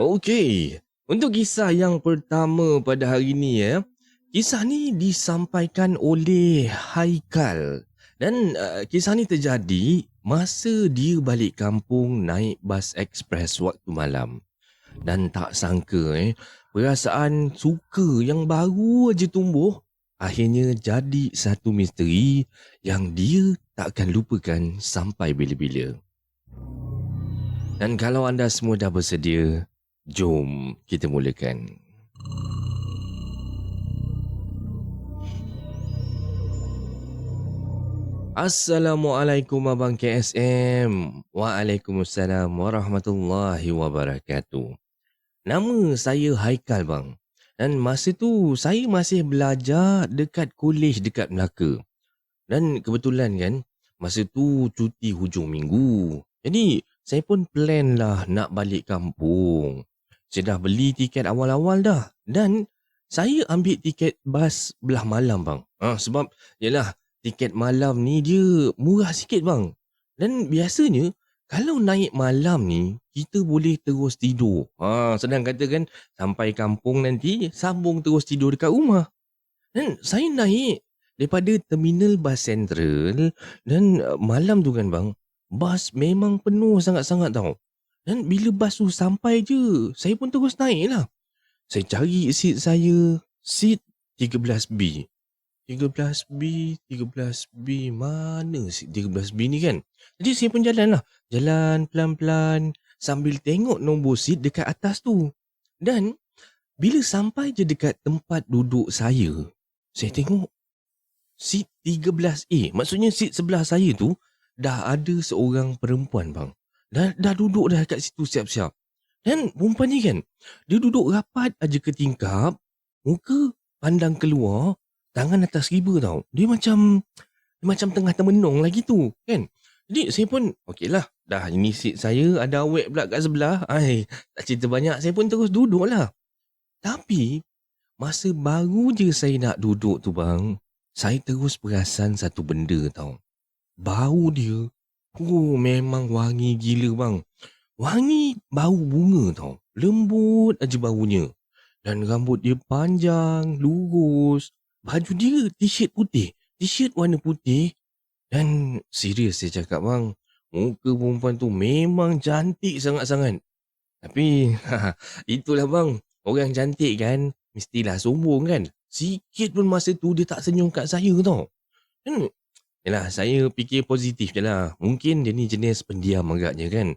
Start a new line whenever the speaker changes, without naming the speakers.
Okey, untuk kisah yang pertama pada hari ni ya. Kisah ni disampaikan oleh Haikal. Dan uh, kisah ni terjadi masa dia balik kampung naik bas ekspres waktu malam. Dan tak sangka eh, perasaan suka yang baru aja tumbuh akhirnya jadi satu misteri yang dia tak akan lupakan sampai bila-bila. Dan kalau anda semua dah bersedia, jom kita mulakan. Assalamualaikum Abang KSM. Waalaikumsalam warahmatullahi wabarakatuh. Nama saya Haikal bang. Dan masa tu saya masih belajar dekat kolej dekat Melaka. Dan kebetulan kan masa tu cuti hujung minggu. Jadi saya pun plan lah nak balik kampung. Saya dah beli tiket awal-awal dah. Dan saya ambil tiket bas belah malam bang. Ah, sebab yalah tiket malam ni dia murah sikit bang. Dan biasanya kalau naik malam ni kita boleh terus tidur. Ha, sedang kata kan sampai kampung nanti sambung terus tidur dekat rumah. Dan saya naik daripada terminal bas sentral dan uh, malam tu kan bang, bas memang penuh sangat-sangat tau. Dan bila bas tu sampai je, saya pun terus naik lah. Saya cari seat saya, seat 13B. 13B, 13B, mana si 13B ni kan? Jadi saya pun jalan lah. Jalan pelan-pelan sambil tengok nombor seat dekat atas tu. Dan bila sampai je dekat tempat duduk saya, saya tengok seat 13A. Maksudnya seat sebelah saya tu dah ada seorang perempuan bang. Dah, dah duduk dah kat situ siap-siap. Dan perempuan ni kan, dia duduk rapat aja ke tingkap, muka pandang keluar, tangan atas riba tau. Dia macam dia macam tengah termenung lagi tu, kan? Jadi saya pun, okey lah. Dah ini seat saya, ada awek pula kat sebelah. Ai, tak cerita banyak, saya pun terus duduk lah. Tapi, masa baru je saya nak duduk tu bang, saya terus perasan satu benda tau. Bau dia, oh memang wangi gila bang. Wangi bau bunga tau. Lembut aja baunya. Dan rambut dia panjang, lurus, Baju dia t-shirt putih. T-shirt warna putih. Dan serius saya cakap bang. Muka perempuan tu memang cantik sangat-sangat. Tapi itulah bang. Orang cantik kan. Mestilah sombong kan. Sikit pun masa tu dia tak senyum kat saya tau. Hmm. Yalah saya fikir positif je lah. Mungkin dia ni jenis pendiam agaknya kan.